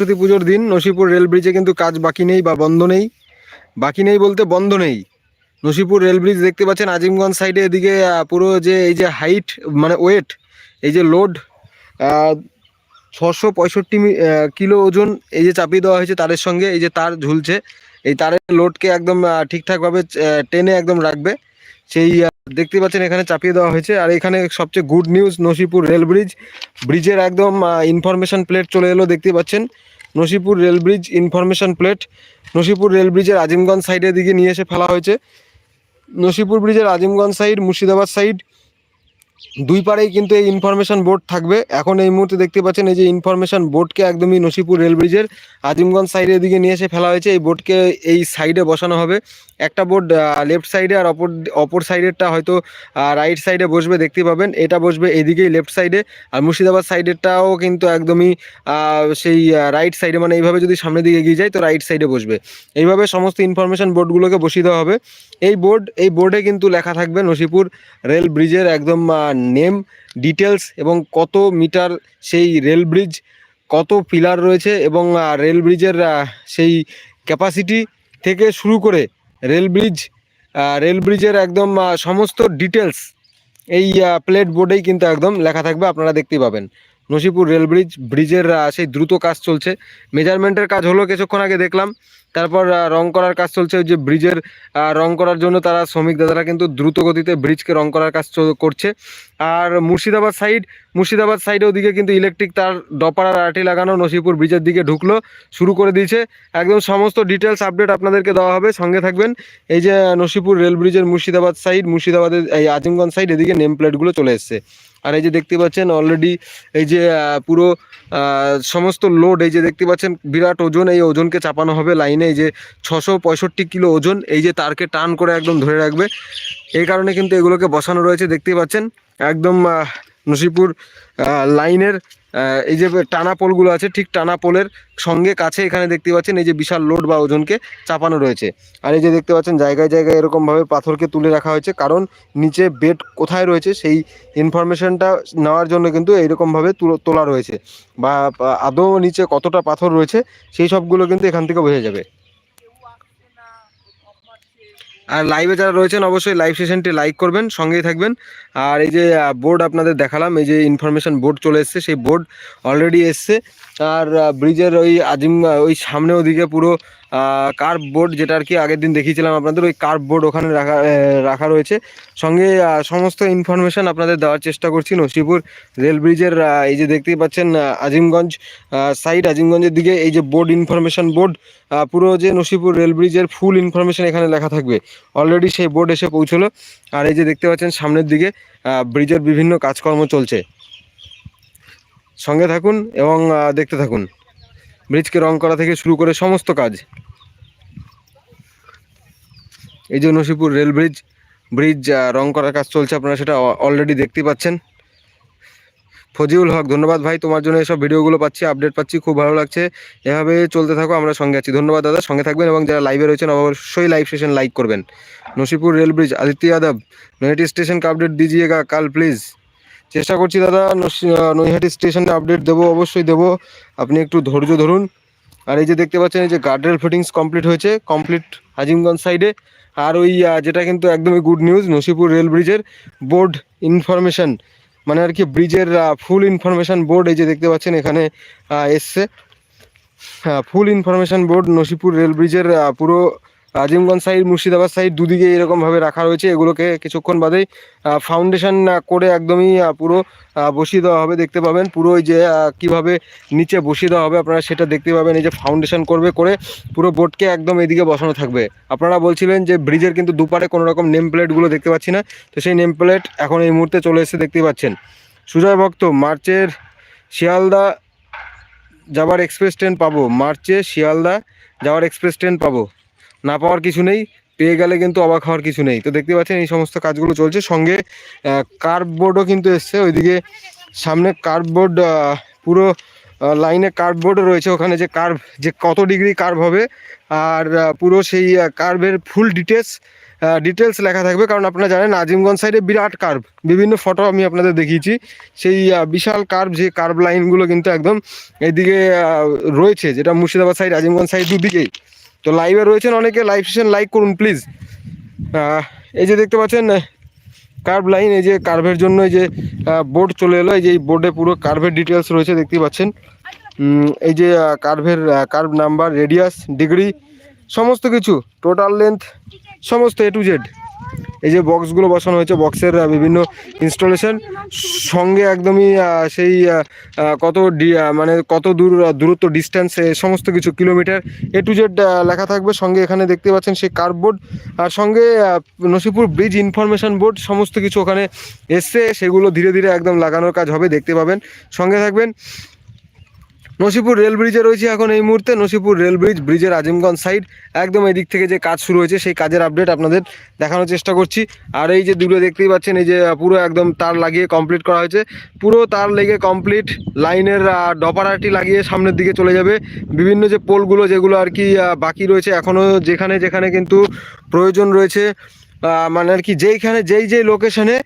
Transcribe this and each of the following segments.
সরস্বতী পুজোর দিন নসিপুর রেল ব্রিজে কিন্তু কাজ বাকি নেই বা বন্ধ নেই। বাকি নেই বলতে বন্ধ নেই। নসিপুর রেল ব্রিজ দেখতে পাচ্ছেন আজিমগঞ্জ সাইডে এদিকে পুরো যে এই যে হাইট মানে ওয়েট এই যে লোড ছশো পঁয়ষট্টি কিলো ওজন এই যে চাপিয়ে দেওয়া হয়েছে তারের সঙ্গে, এই যে তার ঝুলছে। এই তারের লোডকে একদম ঠিকঠাকভাবে টেনে একদম রাখবে। সেই দেখতে পাচ্ছেন, এখানে চাপিয়ে দেওয়া হয়েছে। আর এখানে সবচেয়ে good news Nasipur rail bridge ব্রিজের একদম ইনফরমেশন প্লেট চলে এলো দেখতে পাচ্ছেন। Nasipur rail bridge information plate Nasipur rail ব্রিজের আজিমগঞ্জ সাইডের দিকে নিয়ে এসে ফেলা হয়েছে। নসিপুর ব্রিজের আজিমগঞ্জ সাইড মুর্শিদাবাদ সাইড দুই পারেই কিন্তু এই ইনফরমেশন বোর্ড থাকবে। এখন এই মুহূর্তে দেখতে পাচ্ছেন এই যে ইনফরমেশন বোর্ডকে একদমই নসিপুর রেল ব্রিজের আজিমগঞ্জ সাইডের দিকে নিয়ে এসে ফেলা হয়েছে। এই বোর্ডকে এই সাইডে বসানো হবে। একটা বোর্ড লেফট সাইডে আর অপর অপর সাইডেরটা হয়তো রাইট সাইডে বসবে, দেখতে পাবেন। এটা বসবে এদিকেই লেফট সাইডে আর মুর্শিদাবাদ সাইডেরটাও কিন্তু একদমই সেই রাইট সাইডে মানে এইভাবে যদি সামনের দিকে এগিয়ে যায়, তো রাইট সাইডে বসবে। এইভাবে সমস্ত ইনফরমেশন বোর্ডগুলোকে বসিয়ে দেওয়া হবে। এই বোর্ড এই বোর্ডে কিন্তু লেখা থাকবে নসিপুর রেল ব্রিজের একদম নেম ডিটেলস এবং কত মিটার সেই রেল ব্রিজ কত পিলার রয়েছে এবং রেল ব্রিজের সেই ক্যাপাসিটি থেকে শুরু করে রেল ব্রিজ রেল ব্রিজের একদম সমস্ত ডিটেলস এই প্লেট বোর্ডেই কিন্তু একদম লেখা থাকবে, আপনারা দেখতেই পাবেন। নসিপুর রেল ব্রিজ, ব্রিজের সেই দ্রুত কাজ চলছে। মেজারমেন্টের কাজ হলো কিছুক্ষণ আগে দেখলাম, তারপর রং করার কাজ চলছে। ওই যে ব্রিজের রং করার জন্য তারা শ্রমিক দাদারা কিন্তু দ্রুত গতিতে ব্রিজকে রং করার কাজ করছে। আর মুর্শিদাবাদ সাইড মুর্শিদাবাদ সাইডে ওদিকে কিন্তু ইলেকট্রিক তার ডপার আর আটি লাগানো নসিপুর ব্রিজের দিকে ঢুকলো, শুরু করে দিয়েছে। একদম সমস্ত ডিটেলস আপডেট আপনাদেরকে দেওয়া হবে, সঙ্গে থাকবেন। এই যে নসিপুর রেল ব্রিজের মুর্শিদাবাদ সাইড মুর্শিদাবাদের এই আজিমগঞ্জ সাইড এদিকে নেম প্লেটগুলো চলে এসছে। আর এই যে দেখতে পাচ্ছেন অলরেডি এই যে পুরো সমস্ত লোড এই যে দেখতে পাচ্ছেন বিরাট ওজন, এই ওজনকে চাপানো হবে লাইনে এই যে ছশো পঁয়ষট্টি কিলো ওজন, এই যে তারকে টান করে একদম ধরে রাখবে। এই কারণে কিন্তু এগুলোকে বসানো রয়েছে দেখতেই পাচ্ছেন। একদম নসিপুর লাইনের এই যে টানা পোলগুলো আছে, ঠিক টানা পোলের সঙ্গে কাছে এখানে দেখতে পাচ্ছেন, এই যে বিশাল লোড বা ওজনকে চাপানো রয়েছে। আর এই যে দেখতে পাচ্ছেন, জায়গায় জায়গায় এরকমভাবে পাথরকে তুলে রাখা হয়েছে, কারণ নিচে বেড কোথায় রয়েছে, সেই ইনফরমেশনটা নেওয়ার জন্য কিন্তু এইরকমভাবে তুলো- তোলা রয়েছে। বা আদৌ নিচে কতটা পাথর রয়েছে, সেই সবগুলো কিন্তু এখান থেকে বোঝা যাবে। আর লাইভে যারা রয়েছেন, অবশ্যই লাইভ সেশনটি লাইক করবেন, সঙ্গেই থাকবেন। আর এই যে বোর্ড আপনাদের দেখালাম, এই যে ইনফরমেশন বোর্ড চলে এসছে, সেই বোর্ড অলরেডি এসছে। আর ব্রিজের ওই আজিম ওই সামনে ওদিকে পুরো কার্ভ বোর্ড যেটা আর কি আগের দিন দেখিয়েছিলাম আপনাদের, ওই কার্ভ বোর্ড ওখানে রাখা রাখা রয়েছে। সঙ্গে সমস্ত ইনফরমেশন আপনাদের দেওয়ার চেষ্টা করছি নসিপুর রেল ব্রিজের এই যে দেখতেই পাচ্ছেন আজিমগঞ্জ সাইড আজিমগঞ্জের দিকে, এই যে বোর্ড ইনফরমেশন বোর্ড পুরো যে নসিপুর রেল ব্রিজের ফুল ইনফরমেশন এখানে লেখা থাকবে। অলরেডি সেই বোর্ড এসে পৌঁছলো। আর এই যে দেখতে পাচ্ছেন, সামনের দিকে ব্রিজের বিভিন্ন কাজকর্ম চলছে। সঙ্গে থাকুন এবং দেখতে থাকুন। ব্রিজকে রং করা থেকে শুরু করে সমস্ত কাজ। এই যে নসিপুর রেল ব্রিজ ব্রিজ রং করার কাজ চলছে আপনারা সেটা অলরেডি দেখতে পাচ্ছেন। ফজিউল হক, ধন্যবাদ ভাই, তোমার জন্য এসব ভিডিওগুলো পাচ্ছি আপডেট পাচ্ছি, খুব ভালো লাগছে। এভাবে চলতে থাকো, আমরা সঙ্গে আছি। ধন্যবাদ দাদা, সঙ্গে থাকবেন এবং যারা লাইভে রয়েছেন, অবশ্যই লাইভ সেশন লাইক করবেন। Nasipur rail bridge, Aditya Yadav Naihati station কা আপডেট দিজিয়েগা কাল প্লিজ চেষ্টা করছি দাদা নৈহাটি স্টেশনে আপডেট দেবো, অবশ্যই দেবো। আপনি একটু ধৈর্য ধরুন। আর এই যে দেখতে পাচ্ছেন, এই যে গার্ডরেল ফিটিংস কমপ্লিট হয়েছে কমপ্লিট হাজিমগঞ্জ সাইডে আর ওই যেটা কিন্তু একদমই গুড নিউজ নসিপুর রেল ব্রিজের বোর্ড ইনফরমেশন মানে আর কি ব্রিজের ফুল ইনফরমেশান বোর্ড এই যে দেখতে পাচ্ছেন, এখানে এসছে। Full information board Nasipur rail ব্রিজের পুরো আজিমগঞ্জ সাইড, মুর্শিদাবাদ সাইড দুদিকে এরকমভাবে রাখা রয়েছে। এগুলোকে কিছুক্ষণ বাদেই ফাউন্ডেশন করে একদমই পুরো বসিয়ে দেওয়া হবে, দেখতে পাবেন। পুরো যে কীভাবে নিচে বসিয়ে দেওয়া হবে, আপনারা সেটা দেখতে পাবেন। এই যে ফাউন্ডেশন করবে, করে পুরো বোর্ডকে একদম এদিকে বসানো থাকবে। আপনারা বলছিলেন যে ব্রিজের কিন্তু দুপারে কোনো রকম নেম প্লেটগুলো দেখতে পাচ্ছি না। তো সেই নেম প্লেট এখন এই মুহূর্তে চলে এসে দেখতে পাচ্ছেন। সুজয় ভক্ত, মার্চের শিয়ালদা যাওয়ার এক্সপ্রেস ট্রেন পাবো। মার্চে শিয়ালদা যাওয়ার এক্সপ্রেস ট্রেন পাবো। না পাওয়ার কিছু নেই, পেয়ে গেলে কিন্তু অবাক হওয়ার কিছু নেই। তো দেখতে পাচ্ছেন এই সমস্ত কাজগুলো চলছে। সঙ্গে কার্ডবোর্ডও কিন্তু এসছে ওইদিকে। সামনে কার্ডবোর্ড পুরো লাইনে কার্ডবোর্ডও রয়েছে ওখানে যে কার্ভ যে কত ডিগ্রি কার্ভ হবে। আর পুরো সেই কার্ভের ফুল ডিটেলস ডিটেলস লেখা থাকবে। কারণ আপনারা জানেন আজিমগঞ্জ সাইডে বিরাট কার্ভ বিভিন্ন ফটো আমি আপনাদের দেখিয়েছি। সেই বিশাল কার্ভ যে কার্ভ লাইনগুলো কিন্তু একদম এইদিকে রয়েছে, যেটা মুর্শিদাবাদ সাইড আজিমগঞ্জ সাইড দুদিকেই। তো লাইভে রয়েছেন অনেকে লাইভ সেশন লাইক করুন প্লিজ এই যে দেখতে পাচ্ছেন কার্ভ লাইন এই যে কার্ভের জন্য এই যে বোর্ড চলে এলো, এই যে এই বোর্ডে পুরো কার্ভের ডিটেলস রয়েছে, দেখতেই পাচ্ছেন। এই যে কার্ভের কার্ভ নাম্বার রেডিয়াস ডিগ্রি সমস্ত কিছু টোটাল লেন্থ সমস্ত এ টু জেড এই যে বক্সগুলো বসানো হয়েছে বক্সের বিভিন্ন ইনস্টলেশন সঙ্গে একদমই সেই কত ডি- মানে কত দূর দূরত্ব ডিস্টেন্স সমস্ত কিছু কিলোমিটার এ টু জেড লেখা থাকবে। সঙ্গে এখানে দেখতে পাচ্ছেন সেই কার্ডবোর্ড আর সঙ্গে নসিপুর ব্রিজ ইনফরমেশন বোর্ড সমস্ত কিছু ওখানে এসছে। সেগুলো ধীরে ধীরে একদম লাগানোর কাজ হবে, দেখতে পাবেন। সঙ্গে থাকবেন নসিপুর রেল ব্রিজে রয়েছে এখন এই মুহূর্তে। নসিপুর রেল ব্রিজ, ব্রিজের আজিমগঞ্জ সাইড একদম এদিক থেকে যে কাজ শুরু হয়েছে, সেই কাজের আপডেট আপনাদের দেখানোর চেষ্টা করছি। আর এই যে দূরে দেখতেই পাচ্ছেন, এই যে পুরো একদম তার লাগিয়ে কমপ্লিট করা হয়েছে। পুরো তার লেগে কমপ্লিট লাইনের ডপারাটি লাগিয়ে সামনের দিকে চলে যাবে। বিভিন্ন যে পোলগুলো যেগুলো আর কি বাকি রয়েছে এখনও যেখানে যেখানে কিন্তু প্রয়োজন রয়েছে মানে আর কি যেইখানে, যেই যেই লোকেশনে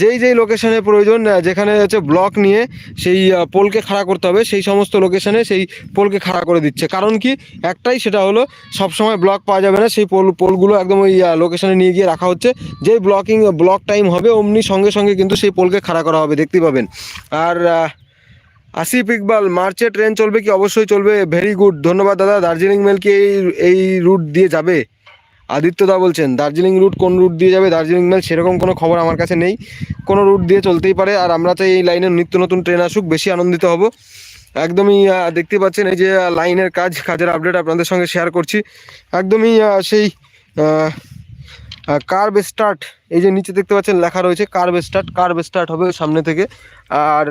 যেই যেই লোকেশনে প্রয়োজন যেখানে হচ্ছে ব্লক নিয়ে সেই পোলকে খাড়া করতে হবে, সেই সমস্ত লোকেশনে সেই পোলকে খাড়া করে দিচ্ছে। কারণ কি? একটাই সেটা হলো সব সময় ব্লক পাওয়া যাবে না, সেই পোল, পোলগুলো একদম ওই লোকেশনে নিয়ে গিয়ে রাখা হচ্ছে। যেই ব্লকিং ব্লক টাইম হবে, অমনি সঙ্গে সঙ্গে কিন্তু সেই পোলকে খাড়া করা হবে, দেখতে পাবেন। আর আসিফ ইকবাল, মার্চে ট্রেন চলবে কি? অবশ্যই চলবে। ভেরি গুড ধন্যবাদ, দাদা। দার্জিলিং মেল কি এই এই রুট দিয়ে যাবে? আদিত্যদা বলছেন, দার্জিলিং রুট কোন রুট দিয়ে যাবে? দার্জিলিং মেল সেরকম কোনো খবর আমার কাছে নেই। কোনো রুট দিয়ে চলতেই পারে, আর আমরা চাই এই লাইনের নিত্য নতুন ট্রেন আসুক, বেশি আনন্দিত হব। একদমই দেখতে পাচ্ছেন এই যে লাইনের কাজ, কাজের আপডেট আপনাদের সঙ্গে শেয়ার করছি। একদমই সেই কার্ভ স্টার্ট এই যে নিচে দেখতে পাচ্ছেন লেখা রয়েছে কার্ভ স্টার্ট কার্ভ স্টার্ট হবে সামনে থেকে। আর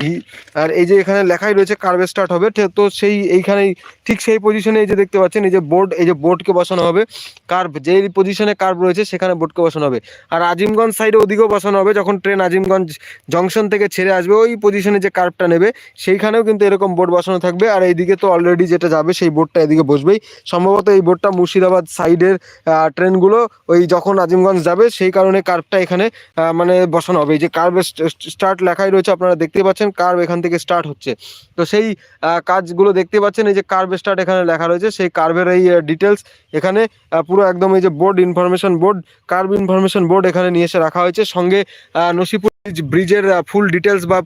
ভি- আর এই যে এখানে লেখাই রয়েছে কার্ভ স্টার্ট হবে, তো সেই এইখানেই ঠিক সেই পজিশনে এই যে দেখতে পাচ্ছেন, এই যে বোর্ড এই যে বোর্ডকে বসানো হবে। কার্ভ যেই পজিশনে কার্ভ রয়েছে সেখানে বোর্ডকে বসানো হবে। আর আজিমগঞ্জ সাইডে ওদিকেও বসানো হবে, যখন ট্রেন আজিমগঞ্জ জংশন থেকে ছেড়ে আসবে, ওই পজিশনে যে কার্ভটা নেবে, সেইখানেও কিন্তু এরকম বোর্ড বসানো থাকবে। আর এইদিকে তো অলরেডি যেটা যাবে, সেই বোর্ডটা এদিকে বসবেই। সম্ভবত এই বোর্ডটা মুর্শিদাবাদ সাইডের ট্রেনগুলো ওই যখন আজিমগঞ্জ যাবে সেই কারণে কার্ভটা এখানে মানে বসানো হবে। এই যে কার্ভ স্টার্ট লেখাই রয়েছে, আপনারা দেখতে পাচ্ছেন কার্ভ এখান থেকে স্টার্ট হচ্ছে। তো সেই কাজগুলো দেখতে পাচ্ছেন, এই যে কার্ভ স্টার্ট এখানে লেখা রয়েছে, সেই কার্ভের এই ডিটেলস এখানে পুরো একদম এই যে board information board curve information board এখানে নিয়ে এসে রাখা হয়েছে। সঙ্গে নসিপুর ব্রিজের ফুল ডিটেলস বা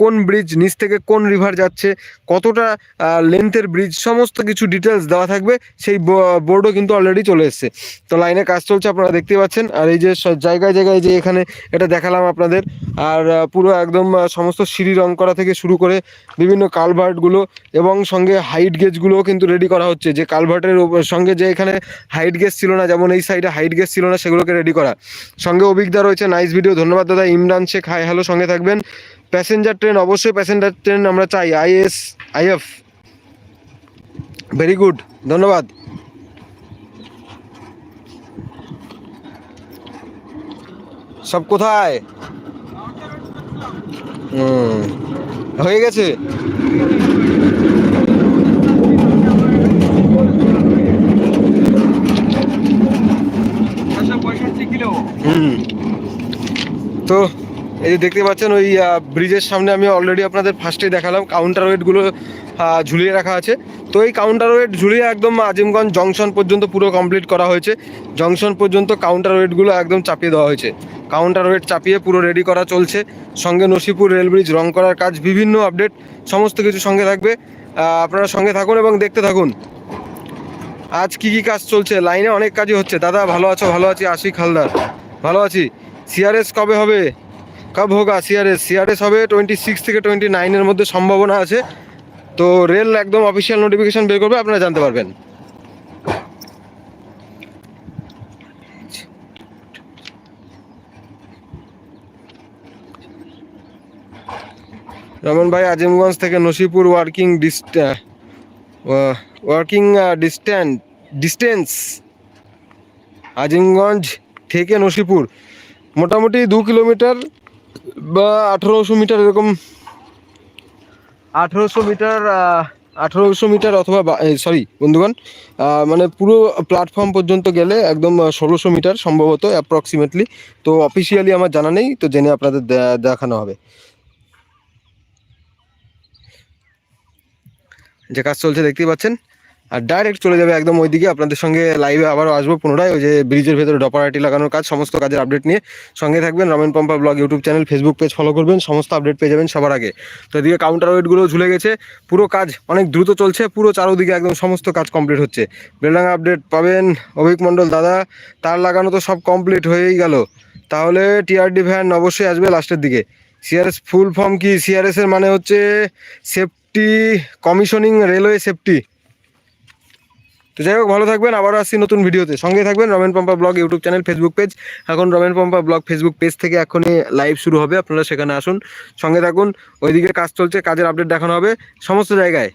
কোন ব্রিজ, নিচ থেকে কোন রিভার যাচ্ছে, কতটা লেন্থের ব্রিজ, সমস্ত কিছু ডিটেলস দেওয়া থাকবে, সেই বোর্ডও কিন্তু অলরেডি চলে এসেছে। তো লাইনে কাজ চলছে, আপনারা দেখতে পাচ্ছেন। আর এই যে জায়গায় জায়গায় যে এখানে এটা দেখালাম আপনাদের, আর পুরো একদম সমস্ত সিঁড়ি রং করা থেকে শুরু করে বিভিন্ন কালভার্টগুলো এবং সঙ্গে হাইট গেজগুলোও কিন্তু রেডি করা হচ্ছে। যে কালভার্টের সঙ্গে যে এখানে হাইট গেজ ছিল না, যেমন এই সাইডে হাইট গেজ ছিল না, সেগুলোকে রেডি করা। সঙ্গে অভিজ্ঞতা রয়েছে নাইস ভিডিও ধন্যবাদ দাদা। ইমরান শেখ, হাই হ্যালো সঙ্গে থাকবেন। প্যাসেঞ্জার ট্রেন, অবশ্যই প্যাসেঞ্জার ট্রেন আমরা চাই। Is, if. ভেরি গুড ধন্যবাদ। সব কোথায়? হয়ে গেছে। হুম। তো এই যে দেখতে পাচ্ছেন ওই ব্রিজের সামনে আমি অলরেডি আপনাদের ফার্স্টে দেখালাম। কাউন্টার ওয়েটগুলো ঝুলিয়ে রাখা আছে। তো এই কাউন্টার ওয়েট ঝুলিয়ে একদম আজিমগঞ্জ জংশন পর্যন্ত পুরো কমপ্লিট করা হয়েছে। জংশন পর্যন্ত কাউন্টার ওয়েটগুলো একদম চাপিয়ে দেওয়া হয়েছে। কাউন্টার ওয়েট চাপিয়ে পুরো রেডি করা চলছে। সঙ্গে নসিপুর রেল ব্রিজ রং করার কাজ, বিভিন্ন আপডেট সমস্ত কিছু সঙ্গে থাকবে। আপনারা সঙ্গে থাকুন এবং দেখতে থাকুন। আজ কি কি কাজ চলছে? লাইনে অনেক কাজই হচ্ছে। দাদা, ভালো আছো? ভালো আছি। আশিক হালদার, ভালো আছি? সিআরএস কবে হবে? কব হোগা সিআরএস। সিআরএস হবে টোয়েন্টি সিক্স থেকে টোয়েন্টি নাইনের মধ্যে সম্ভাবনা আছে। তো রেল একদম অফিসিয়াল নোটিফিকেশন বের করবে, আপনারা জানতে পারবেন। রমন ভাই, আজিমগঞ্জ থেকে Nasipur working working distant distance Azimganj থেকে নসিপুর। মোটামুটি দু কিলোমিটার বা আঠেরোশো মিটার এরকম। আঠেরোশো মিটার আঠারোশো মিটার অথবা সরি বন্ধুগণ মানে পুরো প্ল্যাটফর্ম পর্যন্ত গেলে একদম ষোলোশো মিটার সম্ভবত অ্যাপ্রক্সিমেটলি তো অফিসিয়ালি আমার জানা নেই তো জেনে আপনাদের দেখানো হবে। যে কাজ চলছে দেখতেই পাচ্ছেন। আর ডাইরেক্ট চলে যাবে একদম ওইদিকে। আপনাদের সঙ্গে লাইভে আবারও আসব পুনরায়। ওই যে ব্রিজের ভেতরে ডপারাটি লাগানোর কাজ, সমস্ত কাজের আপডেট নিয়ে। সঙ্গে থাকবেন Ramen Pampa blog YouTube channel Facebook page follow করবেন। সমস্ত আপডেট পেয়ে যাবেন সবার আগে। তো এদিকে কাউন্টার ওয়েটগুলো ঝুলে গেছে। পুরো কাজ অনেক দ্রুত চলছে। পুরো চারোদিকে একদম সমস্ত কাজ কমপ্লিট হচ্ছে। বেলডাঙ্গা আপডেট পাবেন অভিক মণ্ডল দাদা। তার লাগানো তো সব কমপ্লিট হয়েই গেল। তাহলে টিআরডি ভ্যান অবশ্যই আসবে লাস্টের দিকে। সিআরএস ফুল ফর্ম কি? সিআরএস এর মানে হচ্ছে সেফটি কমিশনিং রেলওয়ে সেফটি তো যাই হোক, ভালো থাকবেন, আবারও আসছি নতুন ভিডিওতে। সঙ্গে থাকবেন Ramen Pampa blog YouTube channel Facebook page এখন Ramen Pampa blog Facebook page থেকে এখনই লাইভ শুরু হবে, আপনারা সেখানে আসুন। সঙ্গে থাকুন, ওইদিকে কাজ চলছে, কাজের আপডেট দেখানো হবে, সমস্ত জায়গায়।